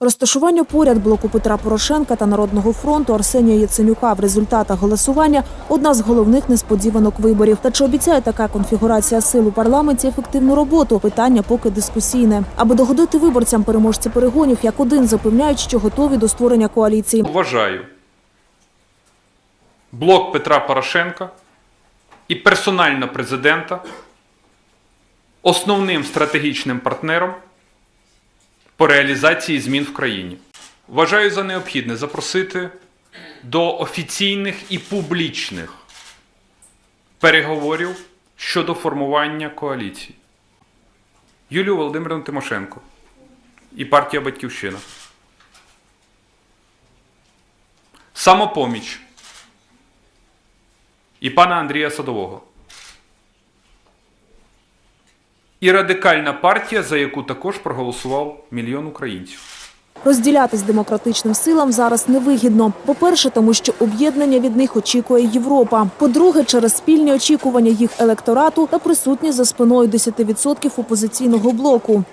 Розташування поряд блоку Петра Порошенка та Народного фронту Арсенія Яценюка в результатах голосування одна з головних несподіванок виборів. Та чи обіцяє така конфігурація сил у парламенті ефективну роботу? Питання поки дискусійне. Аби догодити виборцям переможці перегонів, як один запевняють, що готові до створення коаліції. Вважаю блок Петра Порошенка і персонально президента основним стратегічним партнером по реалізації змін в країні. Вважаю за необхідне запросити до офіційних і публічних переговорів щодо формування коаліції Юлію Володимирівну Тимошенко і партія Батьківщина. Самопоміч і пана Андрія Садового. І радикальна партія, за яку також проголосував мільйон українців. Розділятись демократичним силам зараз невигідно. По-перше, тому що об'єднання від них очікує Європа. По-друге, через спільні очікування їх електорату та присутність за спиною 10% опозиційного блоку.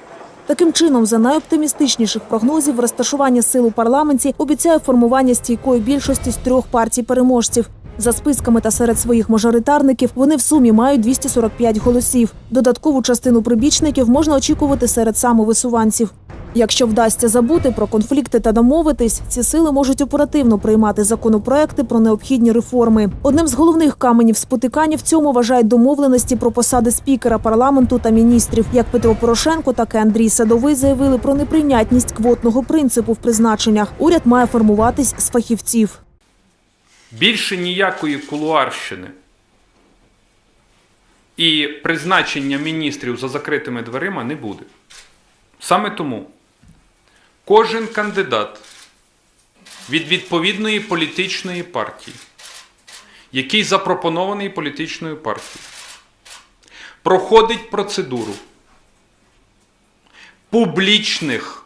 Таким чином, за найоптимістичніших прогнозів, розташування сил у парламенті обіцяє формування стійкої більшості з трьох партій переможців. За списками та серед своїх мажоритарників вони в сумі мають 245 голосів. Додаткову частину прибічників можна очікувати серед самовисуванців. Якщо вдасться забути про конфлікти та домовитись, ці сили можуть оперативно приймати законопроекти про необхідні реформи. Одним з головних каменів спотикання в цьому вважають домовленості про посади спікера парламенту та міністрів. Як Петро Порошенко, так і Андрій Садовий заявили про неприйнятність квотного принципу в призначеннях. Уряд має формуватись з фахівців. Більше ніякої кулуарщини і призначення міністрів за закритими дверима не буде. Саме тому кожен кандидат від відповідної політичної партії, який запропонований політичною партією, проходить процедуру публічних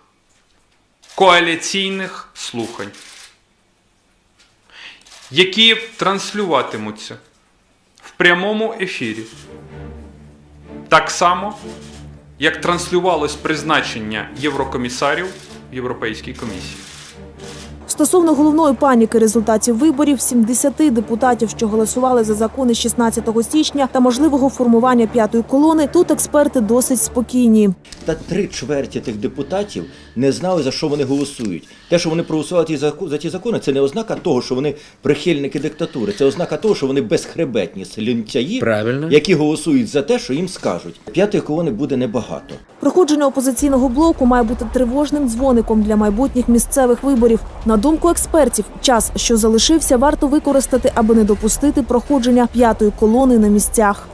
коаліційних слухань які транслюватимуться в прямому ефірі. Так само, як транслювалось призначення єврокомісарів в Європейській комісії. Стосовно головної паніки результатів виборів, 70 депутатів, що голосували за закони 16 січня та можливого формування п'ятої колони, тут експерти досить спокійні. Та три чверті тих депутатів не знали, за що вони голосують. Те, що вони проголосували за ті закони, це не ознака того, що вони прихильники диктатури. Це ознака того, що вони безхребетні слюнтяї, Правильно. які голосують за те, що їм скажуть. П'ятої колони буде небагато. Проходження опозиційного блоку має бути тривожним дзвоником для майбутніх місцевих виборів. На думку експертів, час, що залишився, варто використати, аби не допустити проходження п'ятої колони на місцях.